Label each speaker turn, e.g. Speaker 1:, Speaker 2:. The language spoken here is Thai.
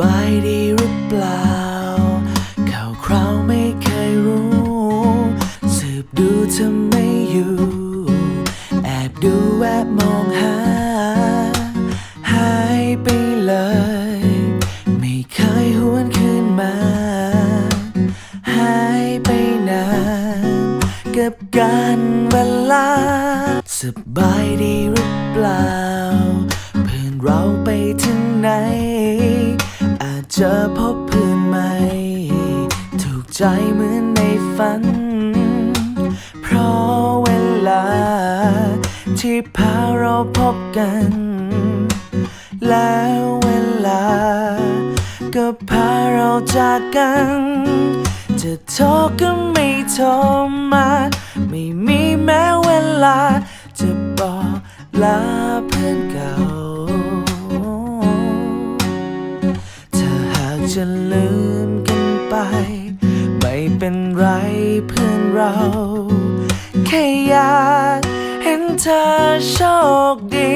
Speaker 1: บายดีหรือเปล่า ข่าวคราวไม่เคยรู้ สืบดูเธอไม่อยู่ แอบดูแวบมองหา หายไปเลย ไม่เคยหวนคืนมา หายไปนานกับการเวลา สบายดีหรือเปล่า เพื่อนเราไปถึงไหน อาจจะพบเพื่อนใหม่ ถูกใจเหมือนในฝัน เพราะเวลา ที่พาเราพบกัน แล้วเวลา ก็พาเราจากกัน จะโทรก็ไม่โทรมา ไม่มีแม้เวลา จะบอกลาเพื่อนเก่า จะลืมกันไป ไม่เป็นไรเพื่อนเรา แค่อยากเห็นเธอโชคดี